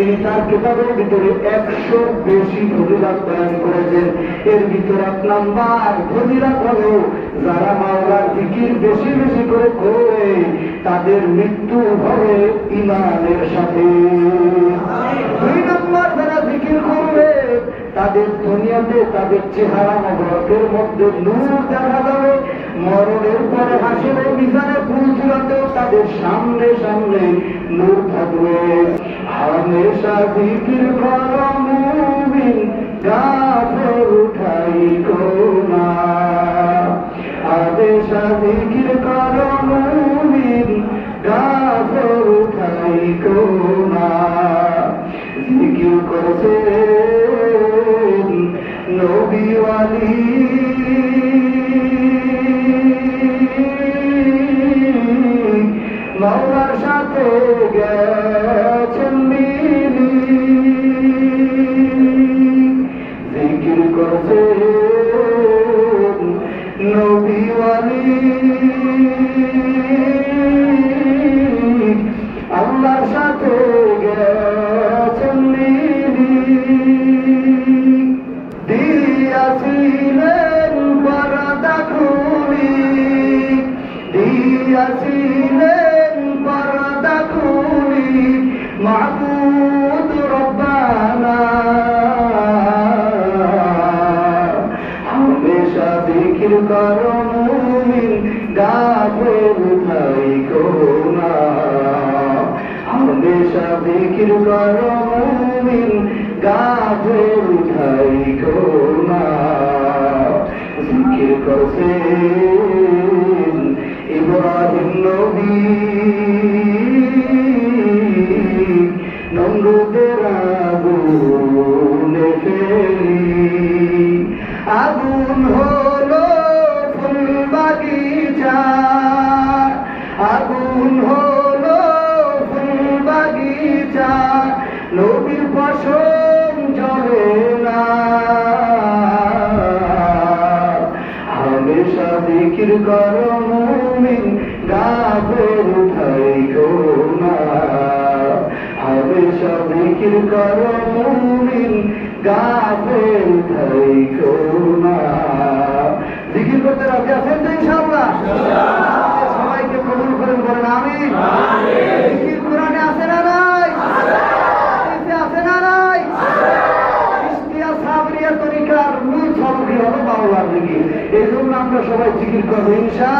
তিনি তার কিতাবের ভিতরে একশো বেশি ফজিলাত বয়ান করেছেন। এর ভিতরে এক নাম্বার ফজিলাত হলো, যারা মাওলার জিকির বেশি বেশি করে করবে তাদের মৃত্যু হবে ইমানের সাথে। দুই নম্বর যারা জিকির করবে, তাদের দুনিয়াতে তাদের চেহারা মগরকের মধ্যে নূর দেখা যাবে। মরণের পরে হাসিবে মিজানে পৌঁছাতেও তাদের সামনে সামনে নূর থাকবে। হামেশা জিকির কর মুমিন গাফর উঠাই কোনা। হামেশা জিকির কর মুমিন গাফর উঠাই কোনা। জিকির করছেন নবীওয়ালি মাওলার সাথে গেছেন জিকির করছেন নবীওয়ালি আল্লাহর সাথে দিয়াছিলেন পরদা খুলি দিয়াছিলেন করো মুমিন গাফের উঠাই কোনা। হমেশা জিকির করো মুমিন উঠাই কোনা। জিকির করছেন ইব্রাহিম নবী। আগুনে বাসন জলে না। হামেশা না হামেশা দিকির করো মুমিন গাবের থাইকো না জিকির করতে রাজি আছেন তো ইনশাআল্লাহ? পারবে কি? এই জন্য আমরা সবাই জিকির করব ইনশা